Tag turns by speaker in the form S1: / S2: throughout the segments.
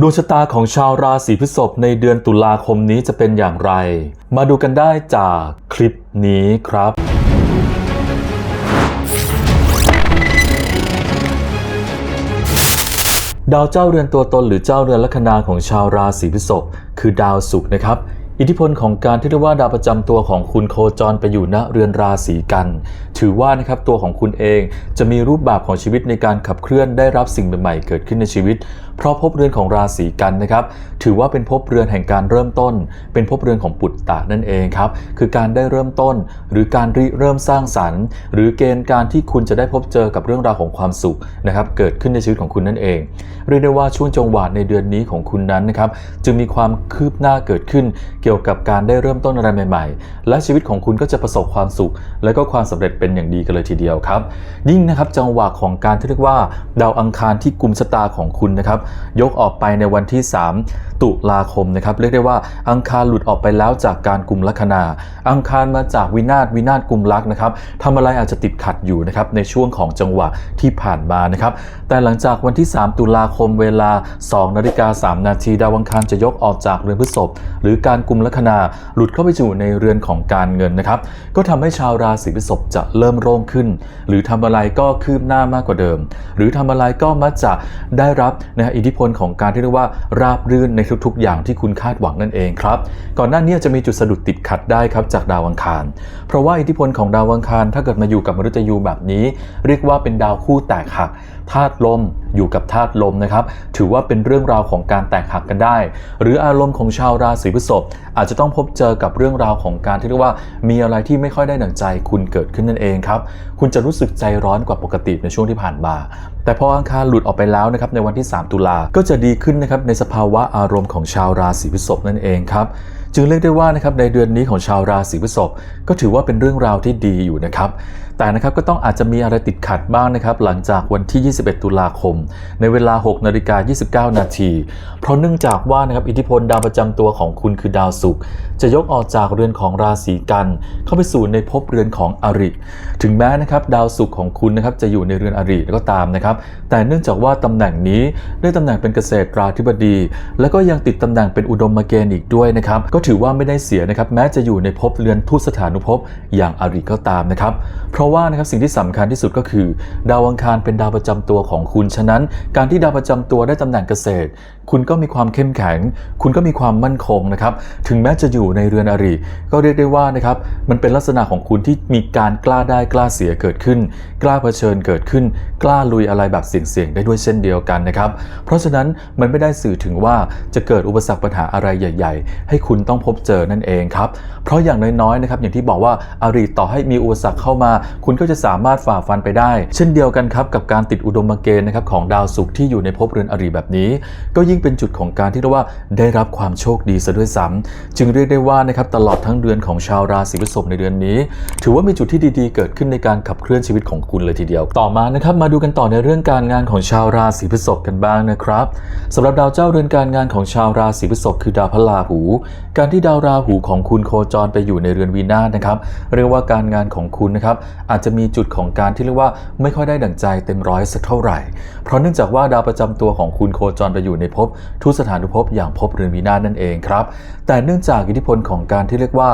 S1: ดวงชะตาของชาวราศีพฤษภในเดือนตุลาคมนี้จะเป็นอย่างไร มาดูกันได้จากคลิปนี้ครับ ดาวเจ้าเรือนตัวตนหรือเจ้าเรือนลัคนาของชาวราศีพฤษภคือดาวศุกร์นะครับ อิทธิพลของการที่เรียกว่าดาวประจำตัวของคุณโคจรไปอยู่ณเรือนราศีกัน ถือว่านะครับตัวของคุณเองจะมีรูปแบบของชีวิตในการขับเคลื่อนได้รับสิ่งใหม่ๆเกิดขึ้นในชีวิตเพราะภพเรือนของราศีกันนะครับถือว่าเป็นภพเรือนแห่งการเริ่มต้น เป็นภพเรือนของปุตตะนั่นเองครับคือการได้เริ่มต้น หรือการริเริ่มสร้างสรรค์ หรือเกณฑ์การที่คุณจะได้พบเจอกับเรื่องราวของความสุขนะครับเกิดขึ้นในชีวิตของคุณนั่นเอง เรียกได้ว่าช่วงจังหวะในเดือนนี้ของคุณนั้นนะครับจึงมีความคืบหน้าเกิดขึ้น เกี่ยวกับการได้เริ่มต้นอะไรใหม่ ๆ และชีวิตของคุณก็จะประสบความสุข และก็ความสำเร็จเป็นอย่างดีกันเลยทีเดียวครับ ยิ่งนะครับจังหวะของการที่เรียกว่า ดาวอังคารที่กุมชะตาของคุณนะครับยกออกไปในวันที่ 3 ตุลาคมนะครับเรียกได้ว่าอังคารหลุดออกไปแล้วจากการกลุ่มลัคนา อังคารมาจากวินาศวินาศกลุ่มลักนะครับทำอะไรอาจจะติดขัดอยู่นะครับในช่วงของจังหวะที่ผ่านมานะครับแต่หลังจากวันที่ 3 ตุลาคมเวลา2นาฬิกา3นาทีดาวอังคารจะยกออกจากเรือนพฤษภหรือการกลุ่มลัคนาหลุดเข้าไปอยู่ในเรือนของการเงินนะครับก็ทำให้ชาวราศีพฤษภจะเริ่มโล่งขึ้น หรือทำอะไรก็คืบหน้ามากกว่าเดิม หรือทำอะไรก็มักจะได้รับนะฮะอิทธิพลของการที่เรียกว่าราบรื่นในทุทุกๆ อย่างที่คุณคาดหวังนั่นเองครับ ก่อนหน้านี้จะมีจุดสะดุดติดขัดได้ครับจากดาวอังคาร เพราะว่าอิทธิพลของดาวอังคารถ้าเกิดมาอยู่กับมฤตยูแบบนี้ เรียกว่าเป็นดาวคู่แตกหักธาตุลม อยู่กับธาตุลมนะครับ ถือว่าเป็นเรื่องราวของการแตกหักกันได้ หรืออารมณ์ของชาวราศีพฤษภอาจจะต้องพบเจอกับเรื่องราวของการที่เรียกว่ามีอะไรที่ไม่ค่อยได้ดั่งใจคุณเกิดขึ้นนั่นเองครับ คุณจะรู้สึกใจร้อนกว่าปกติในช่วงที่ผ่านมาแต่พออังคารหลุดออกไปแล้วนะครับในวันที่ 3 ตุลาก็จะดีขึ้นนะครับในสภาวะอารมณ์ของชาวราศีพฤษภนั่นเองครับ จึงเรียกได้ว่านะครับในเดือนนี้ของชาวราศีพฤษภก็ถือว่าเป็นเรื่องราวที่ดีอยู่นะครับ แต่นะครับก็ต้องอาจจะมีอะไรติดขัดบ้างนะครับหลังจากวันที่ 21 ตุลาคม ในเวลา 6นาฬิกา29 นาที เพราะเนื่องจากว่านะครับอิทธิพลดาวประจำตัวของคุณคือดาวศุกร์จะยกออกจากเรือนของราศีกัน เข้าไปสู่ในภพเรือนของอริ ถึงแม้นะครับดาวศุกร์ของคุณนะครับจะอยู่ในเรือนอริก็ตามนะครับ แต่เนื่องจากว่าตำแหน่งนี้ได้ตำแหน่งเป็นเกษตราธิบดี แล้วก็ยังติดตำแหน่งเป็นอุดมเกณฑ์อีกด้วยนะครับก็ถือว่าไม่ได้เสียนะครับแม้จะอยู่ในภพเรือนทุสถานุภพอย่างอริก็ตามนะครับ เพราะว่านะครับสิ่งที่สำคัญที่สุดก็คือ ดาวอังคารเป็นดาวประจำตัวของคุณ ฉะนั้น การที่ดาวประจำตัวได้ตำแหน่งเกษตร คุณก็มีความเข้มแข็ง คุณก็มีความมั่นคงนะครับ ถึงแม้จะอยู่ในเรือนอริ ก็เรียกได้ว่านะครับ มันเป็นลักษณะของคุณที่มีการกล้าได้กล้าเสียเกิดขึ้น กล้าเผชิญเกิดขึ้น กล้าลุยอะไรแบบเสี่ยงๆได้ด้วยเช่นเดียวกันนะครับ เพราะฉะนั้นมันไม่ได้สื่อถึงว่าจะเกิดอุปสรรคปัญหาอะไรใหญ่ ๆ ให้คุณต้องพบเจอนั่นเองครับ เพราะอย่างน้อยๆนะครับ อย่างที่บอกว่าอาริต่อให้มีอุปสรรคเข้ามา คุณก็จะสามารถฝ่าฟันไปได้ เช่นเดียวกันครับกับการติดอุดมเกณฑ์นะครับของดาวศุกร์ที่อยู่ในภพเรือนอริแบบนี้ ก็ยิ่งเป็นจุดของการที่เรียกว่าได้รับความโชคดีซะด้วยซ้ำจึงเรียกได้ว่านะครับตลอดทั้งเดือนของชาวราศีพฤษภในเดือนนี้ ถือว่ามีจุดที่ดีๆ เกิดขึ้นในการขับเคลื่อนชีวิตของคุณเลยทีเดียว ต่อมานะครับมาดูกันต่อในเรื่องการงานของชาวราศีพฤษภกันบ้างนะครับสำหรับดาวเจ้าเรือนการงานของชาวราศีพฤษภคือดาวพระราหู การที่ดาวราหูของคุณโคจรไปอยู่ในเรือนวีนาศนะครับเรียกว่าการงานของคุณนะครับอาจจะมีจุดของการที่เรียกว่าไม่ค่อยได้ดั่งใจเต็มร้อยสักเท่าไหร่ เพราะเนื่องจากว่าดาวประจำตัวของคุณโคจรไปอยู่ในภพทุสถานุภพอย่างภพเรือนวินาศนั่นเองครับ แต่เนื่องจากอิทธิพลของการที่เรียกว่า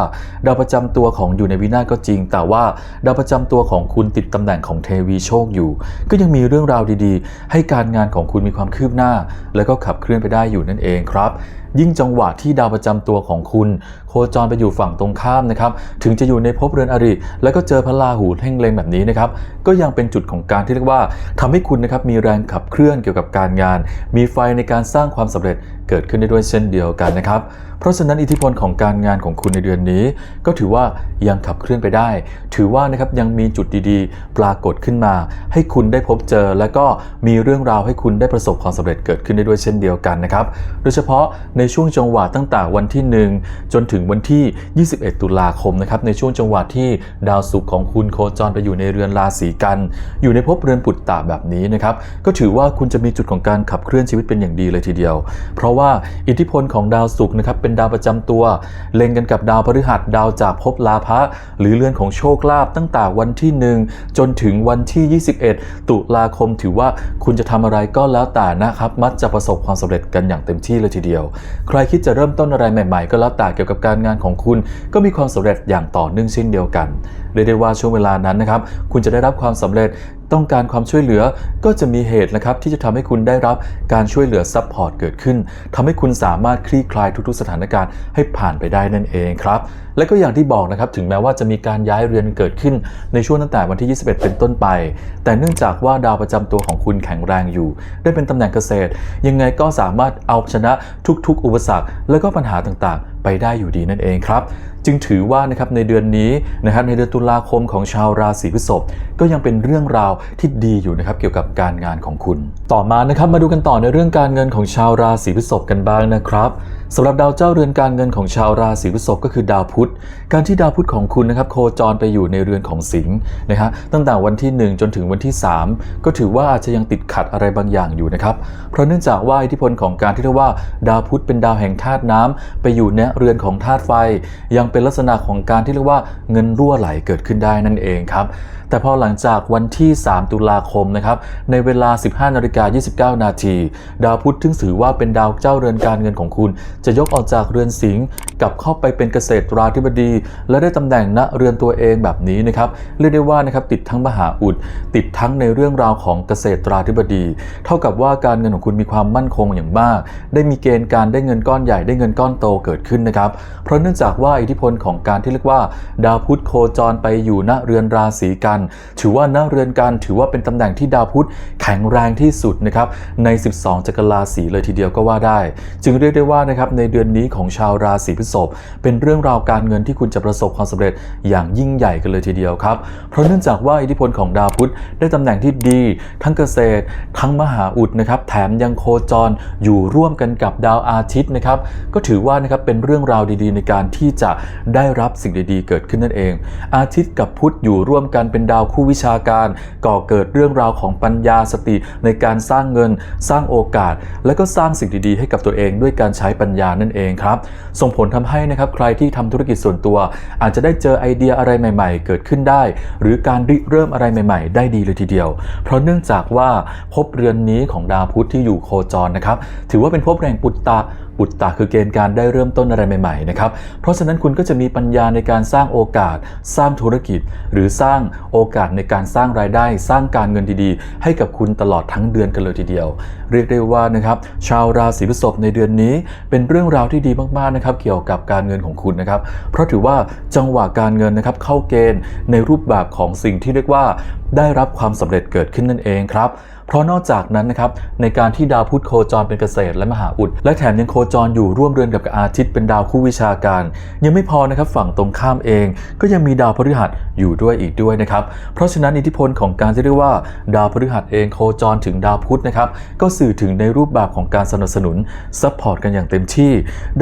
S1: ดาวประจำตัวของอยู่ในวินาศก็จริง แต่ว่าดาวประจำตัวของคุณติดตำแหน่งของเทวีโชคอยู่ ก็ยังมีเรื่องราวดีๆ ให้การงานของคุณมีความคืบหน้า และก็ขับเคลื่อนไปได้อยู่นั่นเองครับ ยิ่งจังหวะที่ดาวประจำตัวของคุณ โคจรไปอยู่ฝั่งตรงข้ามนะครับ ถึงจะอยู่ในภพเรือนอริ แล้วก็เจอพระราหูเพ่งเล็งแบบนี้นะครับ ก็ยังเป็นจุดของการที่เรียกว่าทำให้คุณนะครับมีแรงขับเคลื่อนเกี่ยวกับการงาน มีไฟในการสร้างความสำเร็จเกิดขึ้นได้ด้วยเช่นเดียวกันนะครับ เพราะฉะนั้นอิทธิพลของการงานของคุณในเดือนนี้ ก็ถือว่ายังขับเคลื่อนไปได้ ถือว่านะครับยังมีจุดดีๆ ปรากฏขึ้นมา ให้คุณได้พบเจอ และก็มีเรื่องราวให้คุณได้ประสบความสำเร็จเกิดขึ้นได้ด้วยเช่นเดียวกันนะครับ โดยเฉพาะในในช่วงจังหวะตั้งแต่วันที่ 1 จนถึงวันที่ 21 ตุลาคมนะครับในช่วงจังหวะที่ดาวศุกร์ของคุณโคจรไปอยู่ในเรือนราศีกัน อยู่ในภพเรือนปุตตะแบบนี้นะครับก็ถือว่าคุณจะมีจุดของการขับเคลื่อนชีวิตเป็นอย่างดีเลยทีเดียว เพราะว่าอิทธิพลของดาวศุกร์นะครับเป็นดาวประจำตัว เล็งกันกับดาวพฤหัสดาวจากภพลาภะหรือเรือนของโชคลาภตั้งแต่วันที่ 1 จนถึงวันที่ 21 ตุลาคมถือว่าคุณจะทำอะไรก็แล้วแต่นะครับ มักจะประสบความสำเร็จกันอย่างเต็มที่เลยทีเดียว ใครคิดจะเริ่มต้นอะไรใหม่ๆ ก็แล้วแต่เกี่ยวกับการงานของคุณ ก็มีความสำเร็จอย่างต่อเนื่องเช่นเดียวกันเรียกได้ว่าช่วงเวลานั้นนะครับคุณจะได้รับความสำเร็จ ต้องการความช่วยเหลือก็จะมีเหตุนะครับที่จะทำให้คุณได้รับการช่วยเหลือซัพพอร์ตเกิดขึ้นทำให้คุณสามารถคลี่คลายทุกๆ สถานการณ์ให้ผ่านไปได้นั่นเองครับ และก็อย่างที่บอกนะครับถึงแม้ว่าจะมีการย้ายเรือนเกิดขึ้นในช่วงตั้งแต่วันที่ 21 เป็นต้นไป แต่เนื่องจากว่าดาวประจำตัวของคุณแข็งแรงอยู่ ได้เป็นตำแหน่งเกษตร ยังไงก็สามารถเอาชนะทุก ๆ อุปสรรค และก็ปัญหาต่างๆ ไปได้อยู่ดีนั่นเองครับ จึงถือว่านะครับในเดือนนี้นะครับในเดือนตุลาคมของชาวราศีพฤษภก็ยังเป็นเรื่องราวที่ดีอยู่นะครับเกี่ยวกับการงานของคุณ ต่อมานะครับมาดูกันต่อในเรื่องการเงินของชาวราศีพฤษภกันบ้างนะครับสำหรับดาวเจ้าเรือนการเงินของชาวราศีพฤษภก็คือดาวพุธ การที่ดาวพุธของคุณนะครับโคจรไปอยู่ในเรือนของสิงห์นะฮะตั้งแต่วันที่ 1 จนถึงวันที่ 3 ก็ถือว่าอาจจะยังติดขัดอะไรบางอย่างอยู่นะครับ เพราะเนื่องจากว่าอิทธิพลของการที่เรียกว่า ดาวพุธเป็นดาวแห่งธาตุน้ำไปอยู่ในเรือนของธาตุไฟยังเป็นลักษณะของการที่เรียกว่าเงินรั่วไหลเกิดขึ้นได้นั่นเองครับแต่พอหลังจากวันที่ 3 ตุลาคมนะครับในเวลา 15นาฬิกา29 นาที ดาวพุธซึ่งถือว่าเป็นดาวเจ้าเรือนการเงินของคุณ จะยกออกจากเรือนสิงห์กลับเข้าไปเป็นเกษตราธิบดี และได้ตำแหน่งณเรือนตัวเองแบบนี้นะครับเรียกได้ว่านะครับติดทั้งมหาอุด ติดทั้งในเรื่องราวของเกษตราธิบดี เท่ากับว่าการเงินของคุณมีความมั่นคงอย่างมาก ได้มีเกณฑ์การได้เงินก้อนใหญ่ได้เงินก้อนโตเกิดขึ้นนะครับเพราะเนื่องจากว่าอิทธิพลของการที่เรียกว่า ดาวพุธโคจรไปอยู่ณเรือนราศีกัน ถือว่าณเรือนกันถือว่าเป็นตำแหน่งที่ดาวพุธแข็งแรงที่สุดนะครับใน 12 จักรราศีเลยทีเดียวก็ว่าได้ จึงเรียกได้ว่านะครับในเดือนนี้ของชาวราศีพฤษภเป็นเรื่องราวการเงินที่คุณจะประสบความสำเร็จอย่างยิ่งใหญ่กันเลยทีเดียวครับ เพราะเนื่องจากว่าอิทธิพลของดาวพุธได้ตำแหน่งที่ดี ทั้งเกษตร ทั้งมหาอุดนะครับแถมยังโคจรอยู่ร่วมกันกับดาวอาทิตย์นะครับก็ถือว่านะครับเป็นเรื่องราวดีๆ ในการที่จะได้รับสิ่งดีๆ เกิดขึ้นนั่นเอง อาทิตย์กับพุธอยู่ร่วมกันเป็นดาวคู่วิชาการ ก่อเกิดเรื่องราวของปัญญาสติในการสร้างเงิน สร้างโอกาส และก็สร้างสิ่งดีๆ ให้กับตัวเองด้วยการใช้ปัญญานั่นเองครับ ส่งผลทำให้นะครับใครที่ทำธุรกิจส่วนตัว อาจจะได้เจอไอเดียอะไรใหม่ ๆ เกิดขึ้นได้ หรือการริเริ่มอะไรใหม่ ๆ ได้ดีเลยทีเดียว เพราะเนื่องจากว่าภพเรือนนี้ของดาวพุธที่อยู่โคจรนะครับถือว่าเป็นภพแรงปุตตะ ปุตตะคือเกณฑ์การได้เริ่มต้นอะไรใหม่ๆนะครับเพราะฉะนั้นคุณก็จะมีปัญญาในการสร้างโอกาส สร้างธุรกิจ หรือสร้างโอกาสในการสร้างรายได้ สร้างการเงินดีๆ ให้กับคุณตลอดทั้งเดือนกันเลยทีเดียว เรียกได้ว่านะครับชาวราศีพฤษภในเดือนนี้ เป็นเรื่องราวที่ดีมากๆนะครับเกี่ยวกับการเงินของคุณนะครับเพราะถือว่าจังหวะการเงินนะครับเข้าเกณฑ์ในรูปแบบของสิ่งที่เรียกว่าได้รับความสำเร็จเกิดขึ้นนั่นเองครับ เพราะนอกจากนั้นนะครับในการที่ดาวพุธโคจรเป็นเกษตรและมหาอุด และแถมยังโคจรอยู่ร่วมเรือนกับอาทิตย์เป็นดาวคู่วิชาการ ยังไม่พอนะครับฝั่งตรงข้ามเอง ก็ยังมีดาวพฤหัสอยู่ด้วยอีกด้วยนะครับเพราะฉะนั้นอิทธิพลของการที่เรียกว่า ดาวพฤหัสเองโคจรถึงดาวพุธนะครับก็สื่อถึงในรูปแบบของการสนับสนุนซัพพอร์ตกันอย่างเต็มที่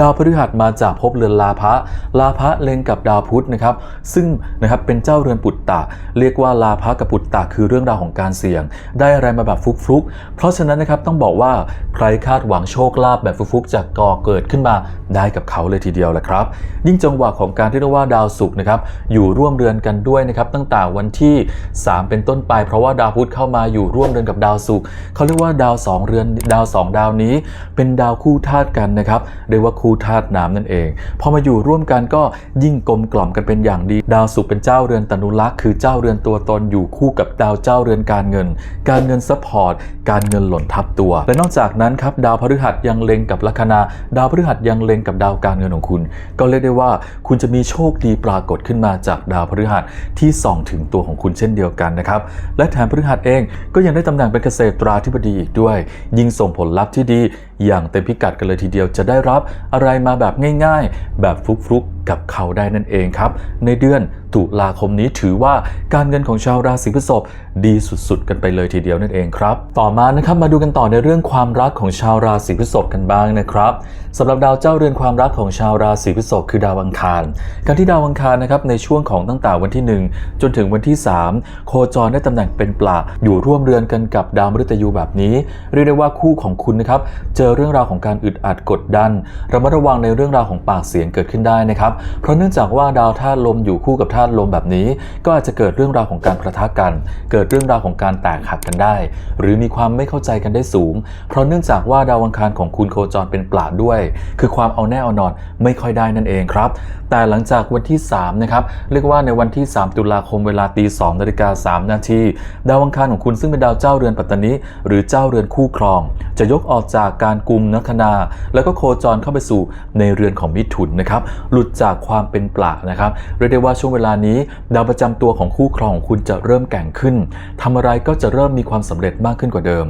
S1: ดาวพฤหัสมาจากภพเรือนลาภะลาภะเล็งกับดาวพุธนะครับซึ่งนะครับเป็นเจ้าเรือนปุตตะ เรียกว่าลาภะกับปุตตะคือเรื่องราวของการเสี่ยง ได้อะไรมาแบบฟลุกๆเพราะฉะนั้นนะครับต้องบอกว่าใครคาดหวังโชคลาภแบบฟลุกๆจากก่อเกิดขึ้นมาได้กับเขาเลยทีเดียวแหละครับ ยิ่งจังหวะของการที่เรียกว่าดาวศุกร์นะครับอยู่ร่วมเรือนกันด้วยนะครับตั้งแต่วันที่ 3 เป็นต้นไป เพราะว่าดาวพุธเข้ามาอยู่ร่วมเรือนกับดาวศุกร์เขาเรียกว่าดาวสองเรือนดาวสองดาวนี้ เป็นดาวคู่ธาตุกันนะครับเรียกว่าคู่ธาตุน้ำนั่นเองพอมาอยู่ร่วมกันก็ยิ่งกลมกล่อมกันเป็นอย่างดี ดาวศุกร์เป็นเจ้าเรือนตนุลักษ์คือเจ้าเรือนตัวตนอยู่คู่กับดาวเจ้าเรือนการเงิน การเงินซัพพอร์ต การเงินหล่นทับตัว และนอกจากนั้นครับดาวพฤหัสยังเล็งกับลัคนา ดาวพฤหัสยังเล็งกับดาวการเงินของคุณ ก็เรียกได้ว่าคุณจะมีโชคดีปรากฏขึ้นมาจากดาวพฤหัสที่ส่องถึงตัวของคุณเช่นเดียวกันนะครับและแถมพฤหัสเองก็ยังได้ตำแหน่งเป็นเกษตราธิบดีอีกด้วย ยิ่งส่งผลลัพธ์ที่ดี อย่างเต็มพิกัดกันเลยทีเดียวจะได้รับอะไรมาแบบง่ายๆ แบบฟลุกๆกับเขาได้นั่นเองครับ ในเดือนตุลาคมนี้ถือว่าการเงินของชาวราศีพฤษภดีสุดๆ กันไปเลยทีเดียวนั่นเองครับ ต่อมานะครับมาดูกันต่อในเรื่องความรักของชาวราศีพฤษภกันบ้างนะครับสำหรับดาวเจ้าเรือนความรักของชาวราศีพฤษภคือดาวอังคาร การที่ดาวอังคารนะครับในช่วงของตั้งแต่วันที่ 1 จนถึงวันที่ 3 โคจรได้ตำแหน่งเป็นปลาอยู่ร่วมเรือนกันกับดาวมฤตยูแบบนี้ เรียกได้ว่าคู่ของคุณนะครับเจอเรื่องราวของการอึดอัดกดดันระมัดระวังในเรื่องราวของปากเสียงเกิดขึ้นได้นะครับ เพราะเนื่องจากว่าดาวธาตุลมอยู่คู่กับธาตุลมแบบนี้ ก็อาจจะเกิดเรื่องราวของการประทะกัน เกิดเรื่องราวของการแตกหักกันได้ หรือมีความไม่เข้าใจกันได้สูง เพราะเนื่องจากว่าดาวอังคารของคุณโคจรเป็นปลาด้วย คือความเอาแน่เอานอนไม่ค่อยได้นั่นเองครับ แต่หลังจากวันที่3นะครับเรียกว่าในวันที่ 3 ตุลาคมเวลาตี2นาฬิกา3นาทีดาวอังคารของคุณซึ่งเป็นดาวเจ้าเรือนปัตตานีหรือเจ้าเรือนคู่ครอง จะยกออกจากการกุมนัคนา แล้วก็โคจรเข้าไปสู่ในเรือนของมิถุนนะครับหลุดจากความเป็นปลานะครับเรียกได้ว่าช่วงเวลานี้ ดาวประจำตัวของคู่ครองของคุณจะเริ่มแก่งขึ้นทำอะไรก็จะเริ่มมีความสำเร็จมากขึ้นกว่าเดิม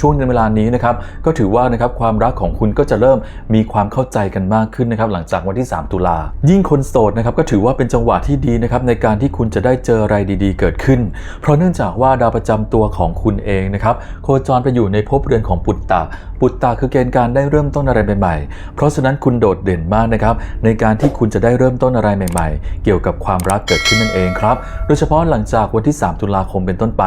S1: ช่วงในเวลานี้นะครับก็ถือว่านะครับความรักของคุณก็จะเริ่มมีความเข้าใจกันมากขึ้นนะครับหลังจากวันที่ 3 ตุลา ยิ่งคนโสดนะครับก็ถือว่าเป็นจังหวะที่ดีนะครับในการที่คุณจะได้เจออะไรดีๆ เกิดขึ้น เพราะเนื่องจากว่าดาวประจำตัวของคุณเองนะครับโคจรไปอยู่ในภพเรือนของปุตตะ ปุตตะคือเกณฑ์การได้เริ่มต้นอะไรใหม่ๆ เพราะฉะนั้นคุณโดดเด่นมากนะครับในการที่คุณจะได้เริ่มต้นอะไรใหม่ ๆ เกี่ยวกับความรักเกิดขึ้นนั่นเองครับโดยเฉพาะหลังจากวันที่ 3 ตุลาคมเป็นต้นไป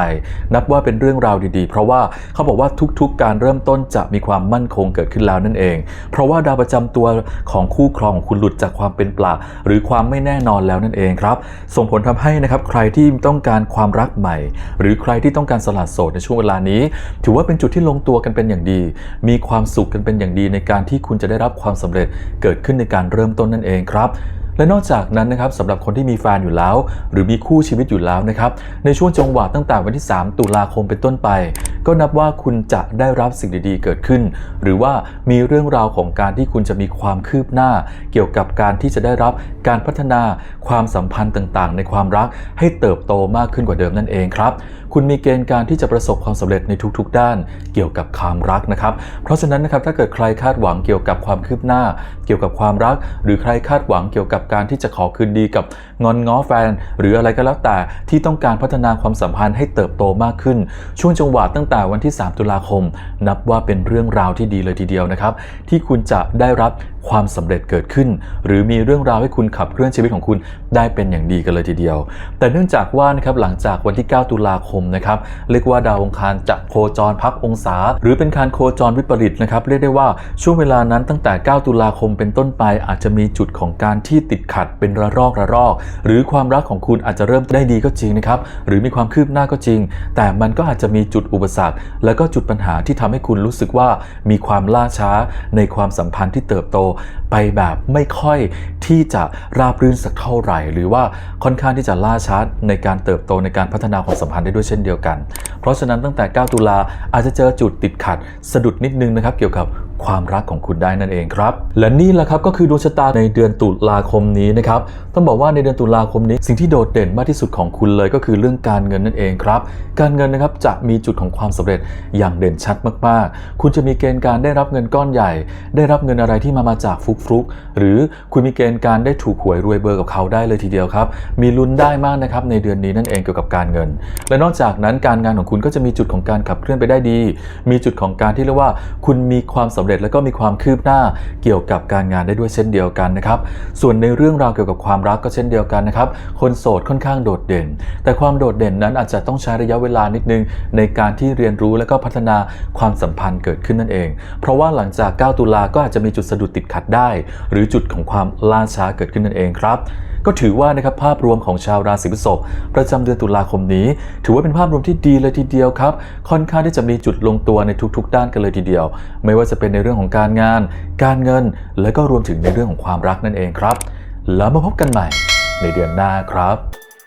S1: นับว่าเป็นเรื่องราวดีๆ เพราะว่าเขาบอกว่าทุกๆ การเริ่มต้นจะมีความมั่นคงเกิดขึ้นแล้วนั่นเอง เพราะว่าดาวประจำตัวของคู่ครองของคุณหลุดจากความเป็นปลาหรือความไม่แน่นอนแล้วนั่นเองครับ ส่งผลทำให้นะครับใครที่ต้องการความรักใหม่ หรือใครที่ต้องการสละโสดในช่วงเวลานี้ ถือว่าเป็นจุดที่ลงตัวกันเป็นอย่างดี มีความสุขกันเป็นอย่างดีในการที่คุณจะได้รับความสำเร็จเกิดขึ้นในการเริ่มต้นนั่นเองครับ และนอกจากนั้นนะครับสำหรับคนที่มีแฟนอยู่แล้ว หรือมีคู่ชีวิตอยู่แล้วนะครับในช่วงจังหวะตั้งแต่วันที่ 3 ตุลาคมเป็นต้นไป ก็นับว่าคุณจะได้รับสิ่งดีๆ เกิดขึ้น หรือว่ามีเรื่องราวของการที่คุณจะมีความคืบหน้า เกี่ยวกับการที่จะได้รับการพัฒนาความสัมพันธ์ต่างๆ ในความรักให้เติบโตมากขึ้นกว่าเดิมนั่นเองครับคุณมีเกณฑ์การที่จะประสบความสำเร็จในทุกๆ ด้าน เกี่ยวกับความรักนะครับ เพราะฉะนั้นนะครับถ้าเกิดใครคาดหวังเกี่ยวกับความคืบหน้า เกี่ยวกับความรัก หรือใครคาดหวังเกี่ยวกับการที่จะขอคืนดีกับงอนง้อแฟน หรืออะไรก็แล้วแต่ที่ต้องการพัฒนาความสัมพันธ์ให้เติบโตมากขึ้น ช่วงจังหวะตั้งแต่วันที่ 3 ตุลาคม นับว่าเป็นเรื่องราวที่ดีเลยทีเดียวนะครับ ที่คุณจะได้รับความสำเร็จเกิดขึ้น หรือมีเรื่องราวให้คุณขับเคลื่อนชีวิตของคุณได้เป็นอย่างดีกันเลยทีเดียว แต่เนื่องจากว่านะครับหลังจากวันที่ 9 ตุลาคมนะครับเรียกว่าดาวองคารจะโคจรพักองศา หรือเป็นการโคจรวิปริตนะครับเรียกได้ว่าช่วงเวลานั้นตั้งแต่ 9 ตุลาคมเป็นต้นไปอาจจะมีจุดของการที่ติดขัดเป็นระลอกระลอก หรือความรักของคุณอาจจะเริ่มได้ดีก็จริงนะครับหรือมีความคืบหน้าก็จริง แต่มันก็อาจจะมีจุดอุปสรรค แล้วก็จุดปัญหาที่ทำให้คุณรู้สึกว่ามีความล่าช้าในความสัมพันธ์ที่เติบโตไปแบบไม่ค่อยที่จะราบรื่นสักเท่าไหร่ หรือว่าค่อนข้างที่จะล่าช้าในการเติบโตในการพัฒนาความสัมพันธ์ได้ด้วยเช่นเดียวกัน เพราะฉะนั้นตั้งแต่ 9 ตุลาอาจจะเจอจุดติดขัดสะดุดนิดนึงนะครับเกี่ยวกับ ความรักของคุณได้นั่นเองครับ และนี่แหละครับก็คือดวงชะตาในเดือนตุลาคมนี้นะครับต้องบอกว่าในเดือนตุลาคมนี้ สิ่งที่โดดเด่นมากที่สุดของคุณเลยก็คือเรื่องการเงินนั่นเองครับ การเงินนะครับจะมีจุดของความสำเร็จอย่างเด่นชัดมากๆ คุณจะมีเกณฑ์การได้รับเงินก้อนใหญ่ ได้รับเงินอะไรที่มามาจากฟุกฟุกๆหรือคุณมีเกณฑ์การได้ถูกหวยรวยเบอร์กับเขาได้เลยทีเดียวครับ มีลุ้นได้มากนะครับในเดือนนี้นั่นเองเกี่ยวกับการเงิน และนอกจากนั้นการงานของคุณก็จะมีจุดของการขับเคลื่อนไปได้ดี มีจุดของการที่เรียกว่า คุณมีความสำเร็จแล้วก็มีความคืบหน้าเกี่ยวกับการงานได้ด้วยเช่นเดียวกันนะครับ ส่วนในเรื่องราวเกี่ยวกับความรักก็เช่นเดียวกันนะครับ คนโสดค่อนข้างโดดเด่น แต่ความโดดเด่นนั้นอาจจะต้องใช้ระยะเวลานิดนึงในการที่เรียนรู้และก็พัฒนาความสัมพันธ์เกิดขึ้นนั่นเอง เพราะว่าหลังจาก 9 ตุลาก็อาจจะมีจุดสะดุดติดขัดได้ หรือจุดของความล่าช้าเกิดขึ้นนั่นเองครับ ก็ถือว่านะครับภาพรวมของชาวราศีพฤษภประจำเดือนตุลาคมนี้ ถือว่าเป็นภาพรวมที่ดีเลยทีเดียวครับ ค่อนข้างที่จะมีจุดลงตัวในทุก ๆ ด้านกันเลยทีเดียว ไม่ว่าจะเป็นในเรื่องของการงาน การเงิน และก็รวมถึงในเรื่องของความรักนั่นเองครับ แล้วมาพบกันใหม่ในเดือนหน้าครับ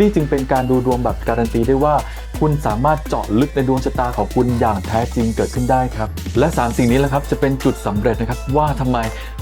S1: นี่จึงเป็นการดูดวงแบบการันตีได้ว่า คุณสามารถเจาะลึกในดวงชะตาของคุณอย่างแท้จริงเกิดขึ้นได้ครับ และ 3 สิ่งนี้แหละครับจะเป็นจุดสำเร็จนะครับว่าทำไม